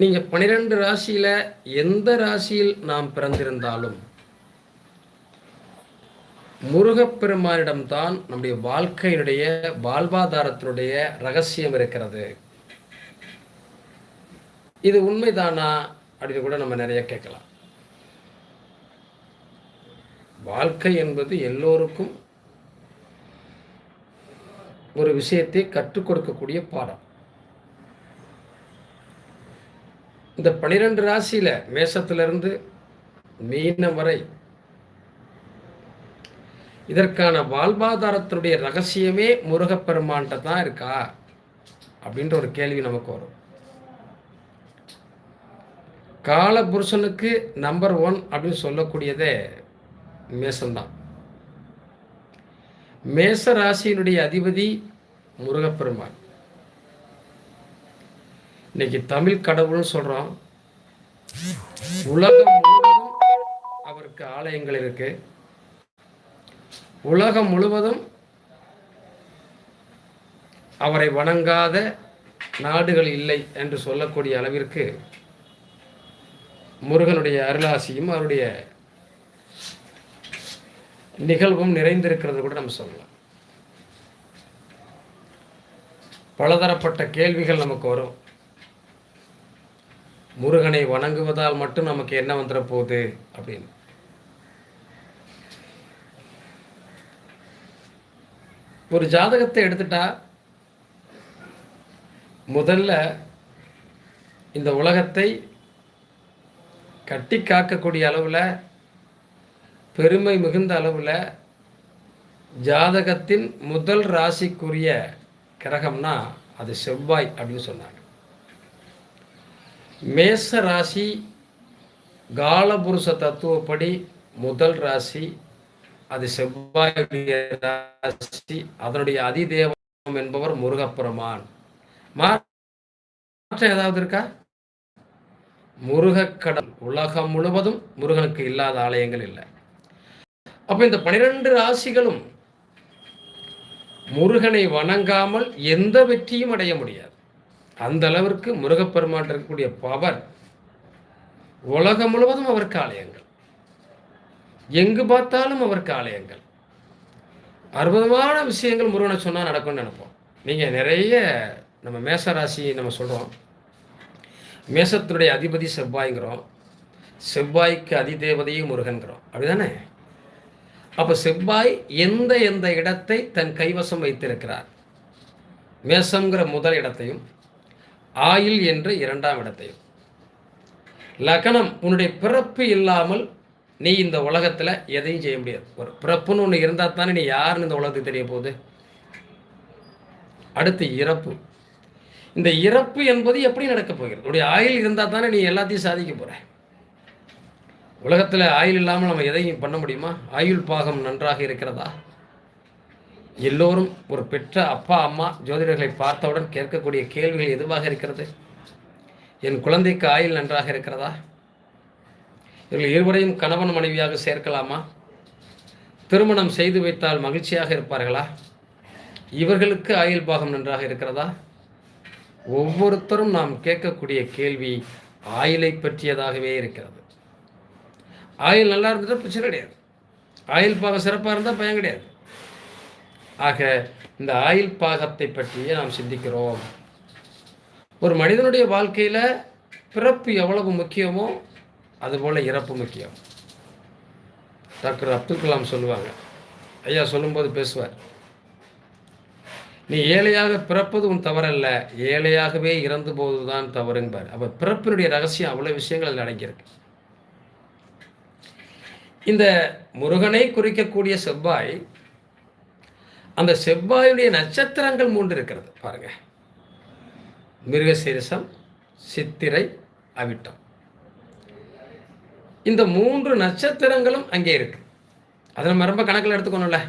நீங்கள் பனிரெண்டு ராசியில் எந்த ராசியில் நாம் பிறந்திருந்தாலும் முருகப்பெருமானிடம்தான் நம்முடைய வாழ்க்கையினுடைய வாழ்வாதாரத்தினுடைய ரகசியம் இருக்கிறது. இது உண்மைதானா அப்படின்னு கூட நம்ம நிறைய கேட்கலாம். வாழ்க்கை என்பது எல்லோருக்கும் ஒரு விஷயத்தை கற்றுக் கொடுக்கக்கூடிய பாடம். இந்த பனிரெண்டு ராசியில மேசத்திலிருந்து மீனம் வரை இதற்கான வாழ்வாதாரத்தினுடைய ரகசியமே முருகப்பெருமான்கிட்ட தான் இருக்கா? அப்படின்ற ஒரு கேள்வி நமக்கு வரும். காலபுருஷனுக்கு நம்பர் ஒன் அப்படின்னு சொல்லக்கூடியதே மேசம்தான் மேச ராசியினுடைய அதிபதி முருகப்பெருமான். இன்னைக்கு தமிழ் கடவுள்னு சொல்றோம். உலகம் முழுவதும் அவருக்கு ஆலயங்கள் இருக்கு. உலகம் முழுவதும் அவரை வணங்காத நாடுகள் இல்லை என்று சொல்லக்கூடிய அளவிற்கு முருகனுடைய அருளாசியும் அவருடைய நிகழ்வும் நிறைந்திருக்கிறது கூட நம்ம சொல்லலாம். பலதரப்பட்ட கேள்விகள் நமக்கு வரும். முருகனை வணங்குவதால் மட்டும் நமக்கு என்ன வந்துட போகுது அப்படின்னு. ஒரு ஜாதகத்தை எடுத்துட்டா முதல்ல இந்த உலகத்தை கட்டி காக்கக்கூடிய அளவில் பெருமை மிகுந்த அளவில் ஜாதகத்தின் முதல் ராசிக்குரிய கிரகம்னா அது செவ்வாய் அப்படின்னு சொன்னாங்க. மேச ராசி காலபுருஷ தத்துவப்படி முதல் ராசி அது செவ்வாய் ராசி அதனுடைய அதிதேவம் என்பவர் முருகப்பெருமான். மாற்றம் ஏதாவது இருக்கா? முருகக்கடல் உலகம் முழுவதும் முருகனுக்கு இல்லாத ஆலயங்கள் இல்லை. அப்ப இந்த பனிரெண்டு ராசிகளும் முருகனை வணங்காமல் எந்த வெற்றியும் அடைய முடியாது. அந்த அளவிற்கு முருகப்பெருமான் இருக்கக்கூடிய பவர் உலகம் முழுவதும் அவருக்கு ஆலயங்கள். எங்கு பார்த்தாலும் அவருக்கு ஆலயங்கள். அற்புதமான விஷயங்கள் முருகனை சொன்னால் நடக்கும்னு நினைப்போம். நீங்கள் நிறைய நம்ம மேசராசி நம்ம சொல்கிறோம் மேசத்தினுடைய அதிபதி செவ்வாய்ங்கிறோம். செவ்வாய்க்கு அதிதேவதையும் முருகன்கிறோம். அப்படிதானே? அப்போ செவ்வாய் எந்த எந்த இடத்தை தன் கைவசம் வைத்திருக்கிறார்? மேசங்கிற முதல் இடத்தையும் ஆயில் என்ற இரண்டாம் இடத்தையும். லக்கணம் உன்னுடைய பிறப்பு இல்லாமல் நீ இந்த உலகத்தில் எதையும் செய்ய முடியாது. ஒரு பிறப்புன்னு ஒன்று இருந்தால் தானே நீ யாருன்னு இந்த உலகத்துக்கு தெரிய போகுது? அடுத்து இறப்பு. இந்த இறப்பு என்பது எப்படி நடக்க போகிறது? உன்னுடைய ஆயில் இருந்தால் தானே நீ எல்லாத்தையும் சாதிக்க போகிற உலகத்தில் ஆயில் இல்லாமல் நம்ம எதையும் பண்ண முடியுமா? ஆயுள் பாகம் நன்றாக இருக்கிறதா? எல்லோரும் ஒரு பெற்ற அப்பா அம்மா ஜோதிடர்களை பார்த்தவுடன் கேட்கக்கூடிய கேள்விகள் எதுவாக இருக்கிறது? என் குழந்தைக்கு ஆயுள் நன்றாக இருக்கிறதா? இவர்கள் இருவரையும் கணவன் மனைவியாக சேர்க்கலாமா? திருமணம் செய்து வைத்தால் மகிழ்ச்சியாக இருப்பார்களா? இவர்களுக்கு ஆயுள் பாகம் நன்றாக இருக்கிறதா? ஒவ்வொருத்தரும் நாம் கேட்கக்கூடிய கேள்வி ஆயிலை பற்றியதாகவே இருக்கிறது. ஆயில் நல்லா இருந்துட்டா பிரச்சனை கிடையாது. ஆயில் பாகம் சிறப்பாக இருந்தால் பயம் கிடையாது. ஆக இந்த ஆயில் பாகத்தை பற்றியே நாம் சிந்திக்கிறோம். ஒரு மனிதனுடைய வாழ்க்கையில் பிறப்பு எவ்வளவு முக்கியமோ அதுபோல் இறப்பு முக்கியம். டாக்டர் அப்துல் கலாம் சொல்லுவாங்க. ஐயா சொல்லும்போது பேசுவார். நீ ஏழையாக பிறப்பது உன் தவறல்ல ஏழையாகவே இறந்து போவதுதான் தவறுங்கிறார் அப்போ பிறப்பினுடைய ரகசியம் அவ்வளோ விஷயங்கள் அதில் அடங்கியிருக்கு. இந்த முருகனை குறிக்கக்கூடிய செவ்வாய் அந்த செவ்வாயுடைய நட்சத்திரங்கள் மூன்று இருக்கிறது பாருங்க. மிருகசீரிசம் சித்திரை அவிட்டம். இந்த மூன்று நட்சத்திரங்களும் அங்கே இருக்கு. அதை நம்ம ரொம்ப கணக்கில் எடுத்துக்கணும்ல.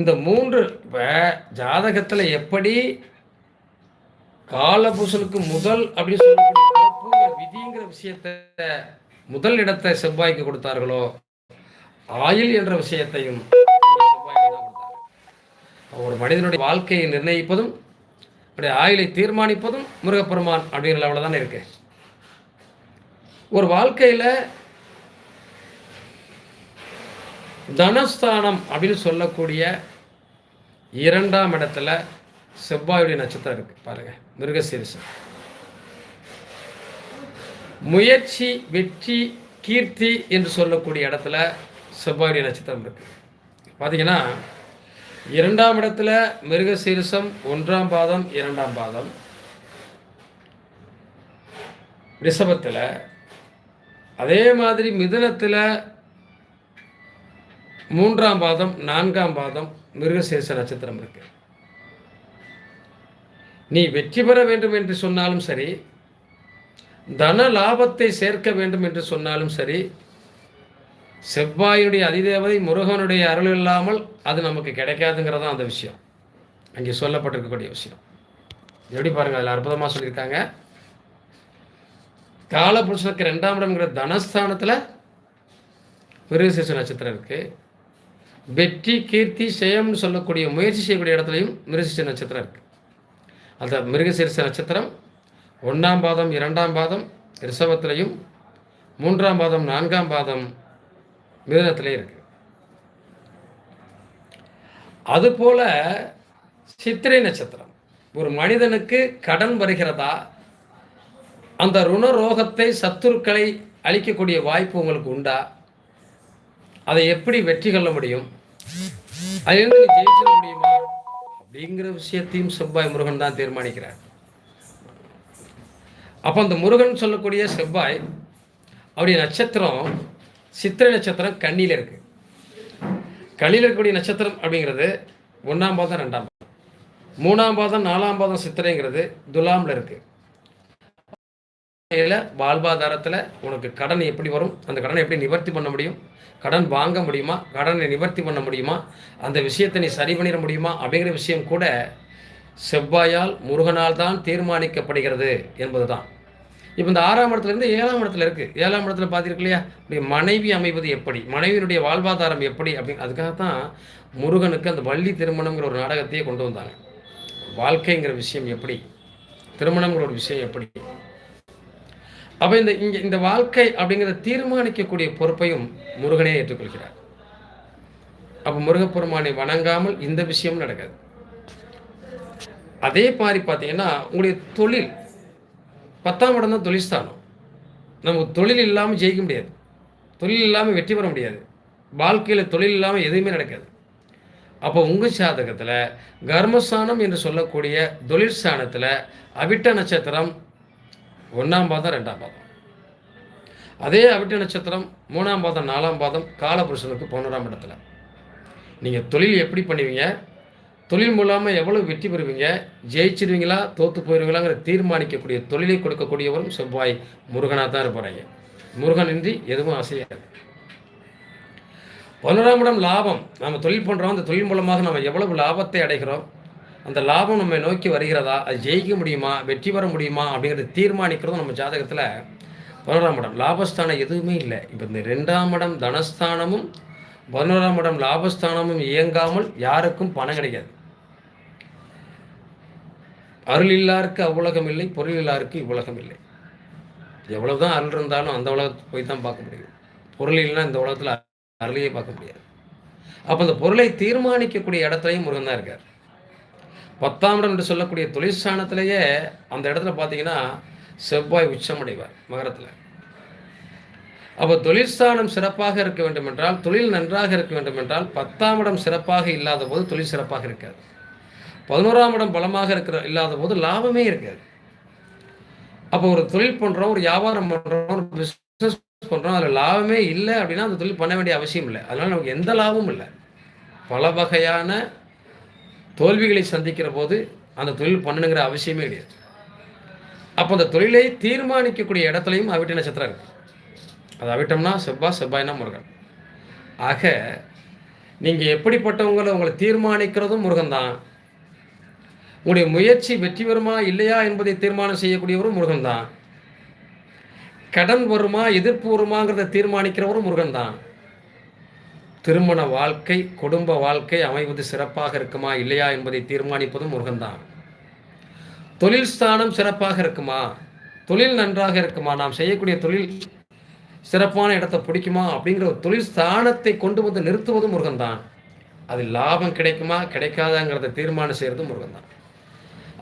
இந்த மூன்று இப்போ ஜாதகத்தில் எப்படி காலபூசலுக்கு முதல் அப்படின்னு சொல்லக்கூடிய விதிங்கிற விஷயத்த முதல் இடத்தை செவ்வாய்க்கு கொடுத்தார்களோ ஆயில் என்ற விஷயத்தையும் ஒரு மனிதனுடைய வாழ்க்கையை நிர்ணயிப்பதும் அப்படி ஆயுளை தீர்மானிப்பதும் முருகப்பெருமான் அப்படிங்கிற லெவலில் தானே இருக்கு. ஒரு வாழ்க்கையில் தனஸ்தானம் அப்படின்னு சொல்லக்கூடிய இரண்டாம் இடத்துல செவ்வாயுடைய நட்சத்திரம் இருக்கு. பாருங்க மிருகசீரிசம் முயற்சி வெற்றி கீர்த்தி என்று சொல்லக்கூடிய இடத்துல செவ்வாயுடைய நட்சத்திரம் இருக்கு. பார்த்தீங்கன்னா இரண்டாம் இடத்துல மிருகசீரிசம் ஒன்றாம் பாதம் இரண்டாம் பாதம். ரிஷபத்தில் அதே மாதிரி மிதுனத்தில் மூன்றாம் பாதம் நான்காம் பாதம் மிருகசீரிச நட்சத்திரம் இருக்கு. நீ வெற்றி பெற வேண்டும் என்று சொன்னாலும் சரி தன லாபத்தை சேர்க்க வேண்டும் என்று சொன்னாலும் சரி செவ்வாயுடைய அதிதேவதை முருகனுடைய அருள் இல்லாமல் அது நமக்கு கிடைக்காதுங்கிறது தான் அந்த விஷயம். அங்கே சொல்லப்பட்டிருக்கக்கூடிய விஷயம். எப்படி பாருங்க அதில் அற்புதமாக சொல்லியிருக்காங்க. காலபுருஷனுக்கு ரெண்டாம் இடம்ங்கிற தனஸ்தானத்தில் மிருகசீச நட்சத்திரம் இருக்குது வெற்றி கீர்த்தி செயம்னு சொல்லக்கூடிய முயற்சி செய்யக்கூடிய இடத்துலையும் மிருகசீச நட்சத்திரம் இருக்குது அந்த மிருகசீரிச நட்சத்திரம் ஒன்றாம் பாதம் இரண்டாம் பாதம் ரிஷபத்திலையும் மூன்றாம் பாதம் நான்காம் பாதம் மிதனத்திலே இருக்கு. அதுபோல சித்திரை நட்சத்திரம். ஒரு மனிதனுக்கு கடன் வருகிறதா? அந்த ருணரோகத்தை சத்துருக்களை அளிக்கக்கூடிய வாய்ப்பு உங்களுக்கு உண்டா? அதை எப்படி வெற்றி கொள்ள முடியும்? அதிலிருந்து ஜெயிச்சிட முடியுமா? அப்படிங்கிற விஷயத்தையும் செவ்வாய் முருகன் தான் தீர்மானிக்கிறார். அப்போ அந்த முருகன் சொல்லக்கூடிய செவ்வாய் அவருடைய நட்சத்திரம் சித்திரை நட்சத்திரம் கண்ணியில் இருக்குது கண்ணியில் இருக்கக்கூடிய நட்சத்திரம் அப்படிங்கிறது ஒன்றாம் பாதம் ரெண்டாம் பாதம். மூணாம் பாதம் நாலாம் பாதம் சித்திரைங்கிறது துலாமில் இருக்குது வாழ்வாதாரத்தில் உனக்கு கடன் எப்படி வரும்? அந்த கடனை எப்படி நிவர்த்தி பண்ண முடியும்? கடன் வாங்க முடியுமா? கடனை நிவர்த்தி பண்ண முடியுமா? அந்த விஷயத்தை நீ சரி பண்ணிட முடியுமா? அப்படிங்கிற விஷயம் கூட செவ்வாயால் முருகனால் தான் தீர்மானிக்கப்படுகிறது என்பது தான் இப்போ இந்த ஆறாம் இடத்துலேருந்து ஏழாம் இடத்துல இருக்குது ஏழாம் இடத்துல பார்த்துருக்கு இல்லையா மனைவி அமைவது எப்படி? மனைவியினுடைய வாழ்வாதாரம் எப்படி? அப்படின்னு அதுக்காக தான் முருகனுக்கு அந்த வள்ளி திருமணங்கிற ஒரு நாடகத்தையே கொண்டு வந்தாங்க. வாழ்க்கைங்கிற விஷயம் எப்படி? திருமணங்கிற ஒரு விஷயம் எப்படி? அப்போ இந்த இங்கே இந்த வாழ்க்கை அப்படிங்கிறத தீர்மானிக்கக்கூடிய பொறுப்பையும் முருகனே ஏற்றுக்கொள்கிறார். அப்போ முருகப்பெருமானை வணங்காமல் இந்த விஷயம் நடக்காது. அதே மாதிரி பார்த்தீங்கன்னா உங்களுடைய தொழில் பத்தாம் இடம் தான் தொழில்ஸ்தானம் நமக்கு தொழில் இல்லாமல் ஜெயிக்க முடியாது. தொழில் இல்லாமல் வெற்றி பெற முடியாது. வாழ்க்கையில் தொழில் இல்லாமல் எதுவுமே நடக்காது. அப்போ உங்கள் சாதகத்தில் கர்மஸ்தானம் என்று சொல்லக்கூடிய தொழில் ஸ்தானத்தில் அவிட்ட நட்சத்திரம் ஒன்றாம் பாதம் ரெண்டாம் பாதம். அதே அவிட்ட நட்சத்திரம் மூணாம் பாதம் நாலாம் பாதம் காலபுருஷனுக்கு பதினோராம் இடத்துல. நீங்கள் தொழில் எப்படி பண்ணுவீங்க? தொழில் மூலமாக எவ்வளோ வெற்றி பெறுவீங்க? ஜெயிச்சிருவீங்களா? தோற்று போயிடுவீங்களாங்கிற தீர்மானிக்கக்கூடிய தொழிலை கொடுக்கக்கூடியவரும் செவ்வாய் முருகனாக தான் இருப்பாங்க முருகன் இன்றி எதுவும் அசையாது. பதினோராம் இடம் லாபம். நம்ம தொழில் பண்ணுறோம் அந்த தொழில் மூலமாக நம்ம எவ்வளவு லாபத்தை அடைகிறோம்? அந்த லாபம் நம்மை நோக்கி வருகிறதா? அது ஜெயிக்க முடியுமா? வெற்றி பெற முடியுமா? அப்படிங்கிறத தீர்மானிக்கிறதும் நம்ம ஜாதகத்தில் பதினோராம் இடம். லாபஸ்தானம் எதுவுமே இல்லை. இப்போ இந்த ரெண்டாம் இடம் தனஸ்தானமும் பதினோராம் இடம் லாபஸ்தானமும் இயங்காமல் யாருக்கும் பணம் கிடைக்காது. அருள் இல்லாருக்கு அவ்வுலகம் இல்லை பொருள் இல்லாருக்கு இவ்வுலகம் இல்லை எவ்வளவுதான் அருள் இருந்தாலும் அந்த உலகத்துக்கு போய் தான் பார்க்க முடியும். பொருள் இல்லைன்னா இந்த உலகத்தில் அருளையே பார்க்க முடியாது. அப்போ அந்த பொருளை தீர்மானிக்கக்கூடிய இடத்துலையும் முருகன் தான் இருக்கார். பத்தாம் இடம் என்று சொல்லக்கூடிய தொழிற்சானத்திலேயே அந்த இடத்துல பார்த்தீங்கன்னா செவ்வாய் உச்சமடைவார் மகரத்தில். அப்போ தொழிற்சானம் சிறப்பாக இருக்க வேண்டும் என்றால் தொழில் நன்றாக இருக்க வேண்டும் என்றால் பத்தாம் இடம் சிறப்பாக இல்லாத போது தொழில் சிறப்பாக இருக்காது. பதினோராம் இடம் பலமாக இருக்கிற இல்லாத போது லாபமே இருக்காது. அப்போ ஒரு தொழில் பண்ணுறோம் ஒரு வியாபாரம் பண்ணுறோம் ஒரு பிஸ்னஸ் பண்ணுறோம் அதில் லாபமே இல்லை அப்படின்னா அந்த தொழில் பண்ண வேண்டிய அவசியம் இல்லை. அதனால் நமக்கு எந்த லாபமும் இல்லை. பல வகையான தோல்விகளை சந்திக்கிற போது அந்த தொழில் பண்ணணுங்கிற அவசியமே கிடையாது. அப்போ அந்த தொழிலை தீர்மானிக்கக்கூடிய இடத்துலையும் அவிட்ட நட்சத்திரம் இருக்கு. அது அவிட்டம்னா செவ்வாய் செவ்வாய்னா முருகன். ஆக நீங்கள் எப்படிப்பட்டவங்களை உங்களை தீர்மானிக்கிறதும் முருகன் தான் உங்களுடைய முயற்சி வெற்றி பெறுமா இல்லையா என்பதை தீர்மானம் செய்யக்கூடியவரும் முருகன் தான் கடன் வருமா எதிர்ப்பு வருமாங்கிறத தீர்மானிக்கிறவரும் முருகன் தான் திருமண வாழ்க்கை குடும்ப வாழ்க்கை அமைவது சிறப்பாக இருக்குமா இல்லையா என்பதை தீர்மானிப்பதும் முருகன் தான் தொழில் ஸ்தானம் சிறப்பாக இருக்குமா தொழில் நன்றாக இருக்குமா நாம் செய்யக்கூடிய தொழில் சிறப்பான இடத்தை பிடிக்குமா அப்படிங்கிற ஒரு தொழில் ஸ்தானத்தை கொண்டு வந்து நிறுத்துவதும் முருகன் தான் அது லாபம் கிடைக்குமா கிடைக்காதாங்கிறத தீர்மானம் செய்கிறதும் முருகன் தான்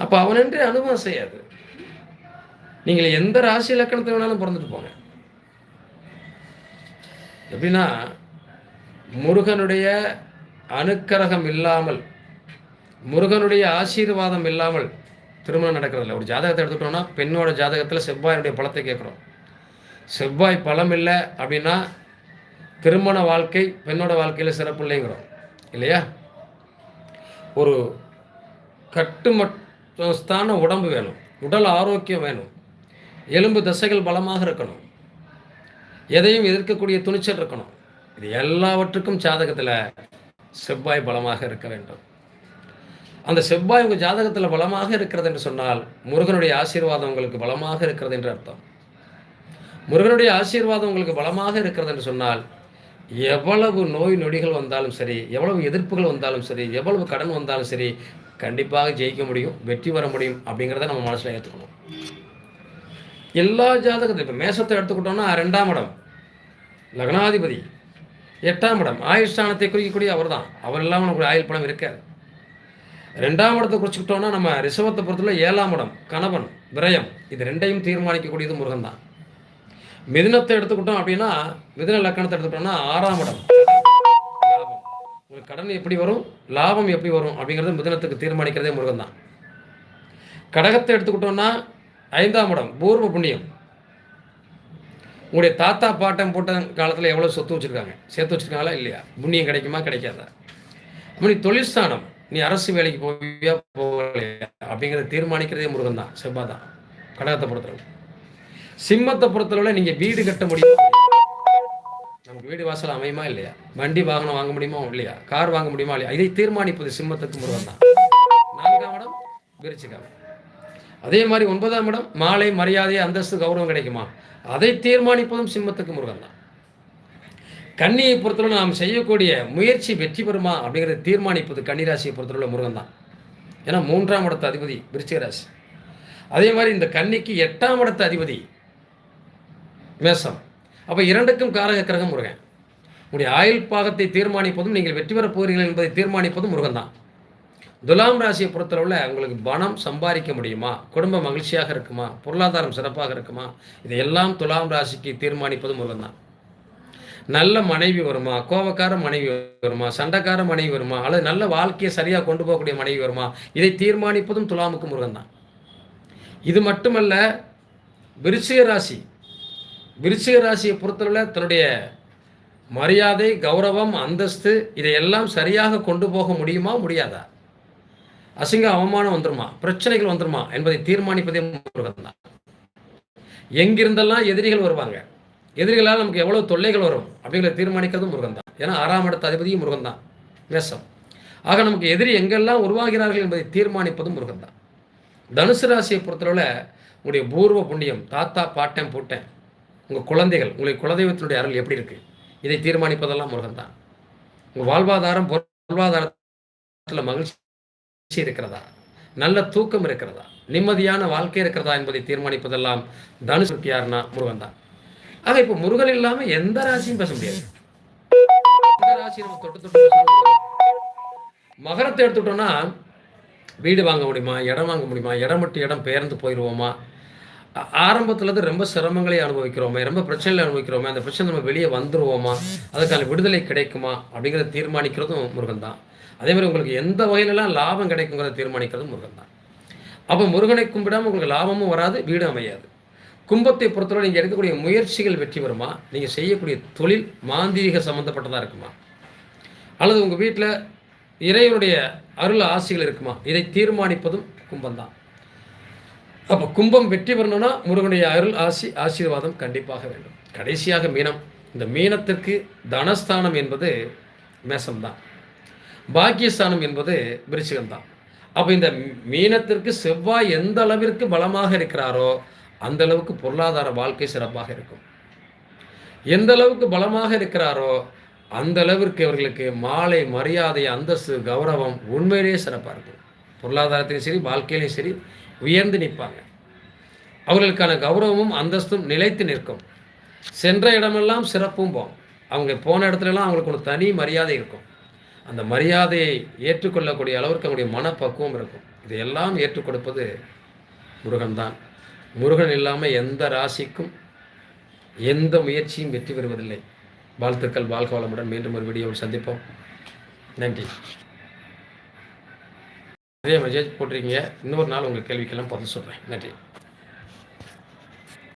அப்போ அவனன்றே அனுபவம் செய்யாது. நீங்கள் எந்த ராசி இலக்கணத்தை வேணாலும் பிறந்துட்டு போங்க. எப்படின்னா முருகனுடைய அனுக்கரகம் இல்லாமல் முருகனுடைய ஆசீர்வாதம் இல்லாமல் திருமணம் நடக்கிறதில்ல. ஒரு ஜாதகத்தை எடுத்துக்கிட்டோம்னா பெண்ணோட ஜாதகத்தில் செவ்வாயினுடைய பலத்தை கேட்குறோம். செவ்வாய் பலம் இல்லை அப்படின்னா திருமண வாழ்க்கை பெண்ணோட வாழ்க்கையில் சிறப்பு இல்லைங்கிறோம். இல்லையா? ஒரு ஸ்தான உடம்பு வேணும். உடல் ஆரோக்கியம் வேணும். எலும்பு தசைகள் பலமாக இருக்கணும். எதையும் எதிர்க்கக்கூடிய துணிச்சல் இருக்கணும். இது எல்லாவற்றுக்கும் ஜாதகத்தில் செவ்வாய் பலமாக இருக்க வேண்டும். அந்த செவ்வாய் உங்கள் ஜாதகத்தில் பலமாக இருக்கிறது என்று சொன்னால் முருகனுடைய ஆசீர்வாதம் உங்களுக்கு பலமாக இருக்கிறது என்று அர்த்தம். முருகனுடைய ஆசீர்வாதம் உங்களுக்கு பலமாக இருக்கிறது என்று சொன்னால் எவ்வளவு நோய் நொடிகள் வந்தாலும் சரி எவ்வளவு எதிர்ப்புகள் வந்தாலும் சரி எவ்வளவு கடன் வந்தாலும் சரி கண்டிப்பாக ஜெயிக்க முடியும் வெற்றி வர முடியும் அப்படிங்கிறத நம்ம மனசில் ஏற்றுக்கணும் எல்லா ஜாதகத்தையும் இப்போ மேசத்தை எடுத்துக்கிட்டோம்னா ரெண்டாம் இடம் லக்னாதிபதி. எட்டாம் இடம் ஆயுஷ்டானத்தை குறிக்கக்கூடிய அவர் தான் அவர் இல்லாமல் நமக்கு ஆயுள் பணம் இருக்காது. ரெண்டாம் இடத்தை குறிச்சுக்கிட்டோன்னா நம்ம ரிஷபத்தை பொறுத்தவரை ஏழாம் இடம் கணவன் விரயம். இது ரெண்டையும் தீர்மானிக்கக்கூடியது முருகன் தான் மிதினத்தை எடுத்துக்கிட்டோம் அப்படின்னா மிதின லக்கணத்தை எடுத்துக்கிட்டோம்னா ஆறாம் இடம். உங்களுக்கு கடன் எப்படி வரும்? லாபம் எப்படி வரும்? அப்படிங்கிறது மிதனத்துக்கு தீர்மானிக்கிறதே முருகன் தான் கடகத்தை எடுத்துக்கிட்டோம்னா ஐந்தாம் இடம் பூர்வ புண்ணியம். உங்களுடைய தாத்தா பாட்டம் போட்ட காலத்தில் எவ்வளோ சொத்து வச்சுருக்காங்க? சேர்த்து வச்சுருக்காங்களா? இல்லையா? புண்ணியம் கிடைக்குமா? கிடைக்காதா? அப்படி தொழிற்சானம் நீ அரசு வேலைக்கு போவியா? போகலையா? அப்படிங்கிறத தீர்மானிக்கிறதே முருகன் தான் செவ்வாய் தான் கடகத்தை பொறுத்தளவு. சிம்மத்தை பொறுத்தளவில் நீங்கள் வீடு கட்ட முடியும். வீடு வாசல் அமையுமா இல்லையா? வண்டி வாகனம் வாங்க முடியுமா இல்லையா? கார் வாங்க முடியுமா இல்லையா? இதை தீர்மானிப்பது சிம்மத்துக்கு முருகன் தான். நான்காம் இடம் விருச்சிகம். அதே மாதிரி ஒன்பதாம் இடம் மாலை மரியாதை அந்தஸ்து கௌரவம் கிடைக்குமா? அதை தீர்மானிப்பதும் சிம்மத்துக்கு முருகன் தான். கன்னியை பொறுத்தவரை நாம் செய்யக்கூடிய முயற்சி வெற்றி பெறுமா அப்படிங்கிறத தீர்மானிப்பது கன்னிராசியை பொறுத்தவரை முருகன் தான். ஏன்னா மூன்றாம் இடத்து அதிபதி விருச்சிகராசி அதே மாதிரி இந்த கன்னிக்கு எட்டாம் இடத்து அதிபதி மேசம். அப்போ இரண்டுக்கும் காரக கிரகம் முருகன். உங்களுடைய ஆயுள் பாகத்தை தீர்மானிப்பதும் நீங்கள் வெற்றி பெறப் போகிறீர்கள் என்பதை தீர்மானிப்பதும் முருகன் தான் துலாம் ராசியை பொறுத்தளவில் உங்களுக்கு பணம் சம்பாதிக்க முடியுமா? குடும்ப மகிழ்ச்சியாக இருக்குமா? பொருளாதாரம் சிறப்பாக இருக்குமா? இதையெல்லாம் துலாம் ராசிக்கு தீர்மானிப்பது முருகன் தான் நல்ல மனைவி வருமா? கோபக்கார மனைவி வருமா? சண்டைக்கார மனைவி வருமா? அல்லது நல்ல வாழ்க்கையை சரியாக கொண்டு போகக்கூடிய மனைவி வருமா? இதை தீர்மானிப்பதும் துலாமுக்கு முருகன் தான் இது மட்டுமல்ல விருச்சிக ராசி. விருச்சிக ராசியை பொறுத்தளவில் தன்னுடைய மரியாதை கௌரவம் அந்தஸ்து இதையெல்லாம் சரியாக கொண்டு போக முடியுமா முடியாதா? அசிங்க அவமானம் வந்துருமா? பிரச்சனைகள் வந்துருமா என்பதை தீர்மானிப்பதே முருகன் தான் எங்கிருந்தெல்லாம் எதிரிகள் வருவாங்க? எதிரிகளால் நமக்கு எவ்வளோ தொல்லைகள் வரும் அப்படிங்கிறத தீர்மானிக்கிறதும் முருகன் தான் ஏன்னா ஆறாம் இடத்த அதிபதியும் முருகன் தான் மேசம். ஆக நமக்கு எதிரி எங்கெல்லாம் உருவாகிறார்கள் என்பதை தீர்மானிப்பதும் முருகன் தான் தனுசு ராசியை பொறுத்தளவில் உங்களுடைய பூர்வ புண்ணியம் தாத்தா பாட்டன் பூட்டேன். உங்கள் குழந்தைகள் உங்களுடைய குலதெய்வத்தினுடைய அருள் எப்படி இருக்குது இதை தீர்மானிப்பதெல்லாம் முருகன் தான். உங்கள் வாழ்வாதாரம் பொருளாதாரத்தில் மகிழ்ச்சி இருக்கிறதா? நல்ல தூக்கம் இருக்கிறதா? நிம்மதியான வாழ்க்கை இருக்கிறதா என்பதை தீர்மானிப்பதெல்லாம் தனுசு யாருன்னா முருகன் தான். ஆக இப்போ முருகன் இல்லாம எந்த ராசியும் பேச முடியாது. எந்த ராசி நம்ம தொட்டு தொட்டு மகரத்தை எடுத்துட்டோம்னா வீடு வாங்க முடியுமா? இடம் வாங்க முடியுமா? இடம் விட்டு இடம் பெயர்ந்து போயிடுவோமா ஆரம்பத்தில் ரொம்ப சிரமங்களை அனுபவிக்கிறோமே ரொம்ப பிரச்சனைகளை அனுபவிக்கிறோமே அந்த பிரச்சனை நம்ம வெளியே வந்துடுவோமா அதுக்கான விடுதலை கிடைக்குமா அப்படிங்கிறத தீர்மானிக்கிறதும் முருகன் தான் அதே மாதிரி உங்களுக்கு எந்த வகையிலலாம் லாபம் கிடைக்குங்கிறத தீர்மானிக்கிறதும் முருகன் தான் அப்போ முருகனை கும்பிடாமல் உங்களுக்கு லாபமும் வராது வீடு அமையாது. கும்பத்தை பொறுத்தவரை நீங்கள் எடுக்கக்கூடிய முயற்சிகள் வெற்றி வருமா நீங்கள் செய்யக்கூடிய தொழில் மாந்திரிக சம்மந்தப்பட்டதாக இருக்குமா? அல்லது உங்கள் வீட்டில் இறைவனுடைய அருள் ஆசைகள் இருக்குமா? இதை தீர்மானிப்பதும் கும்பம் தான் அப்போ கும்பம் வெற்றி பெறணும்னா முருகனுடைய அருள் ஆசி ஆசீர்வாதம் கண்டிப்பாக வேண்டும். கடைசியாக மீனம். இந்த மீனத்திற்கு தனஸ்தானம் என்பது மேசம்தான். பாக்கியஸ்தானம் என்பது விருச்சிகம்தான். அப்போ இந்த மீனத்திற்கு செவ்வாய் எந்த அளவிற்கு பலமாக இருக்கிறாரோ அந்த அளவுக்கு பொருளாதார வாழ்க்கை சிறப்பாக இருக்கும். எந்த அளவுக்கு பலமாக இருக்கிறாரோ அந்த அளவிற்கு அவர்களுக்கு மாலை மரியாதை அந்தஸ்து கௌரவம் உண்மையிலேயே சிறப்பாக இருக்கும். பொருளாதாரத்திலையும் சரி வாழ்க்கையிலையும் சரி உயர்ந்து நிற்பாங்க. அவர்களுக்கான கௌரவமும் அந்தஸ்தும் நிலைத்து நிற்கும். சென்ற இடமெல்லாம் சிறப்பும் போகும் அவங்க போன இடத்துலலாம் அவங்களுக்கு ஒரு தனி மரியாதை இருக்கும். அந்த மரியாதையை ஏற்றுக்கொள்ளக்கூடிய அளவிற்கு அவங்களுடைய மனப்பக்குவம் இருக்கும். இதையெல்லாம் ஏற்றுக் கொடுப்பது முருகன் தான் முருகன் இல்லாமல் எந்த ராசிக்கும் எந்த முயற்சியும் வெற்றி பெறுவதில்லை. வாழ்த்துக்கள் வாழ்க வளமுடன் மீண்டும் ஒரு வீடியோவில் சந்திப்போம். நன்றி. நிறைய மெசேஜ் போட்டிருக்கீங்க. இன்னொரு நாள் உங்கள் கேள்விக்கெல்லாம் பதில் சொல்கிறேன் நன்றி.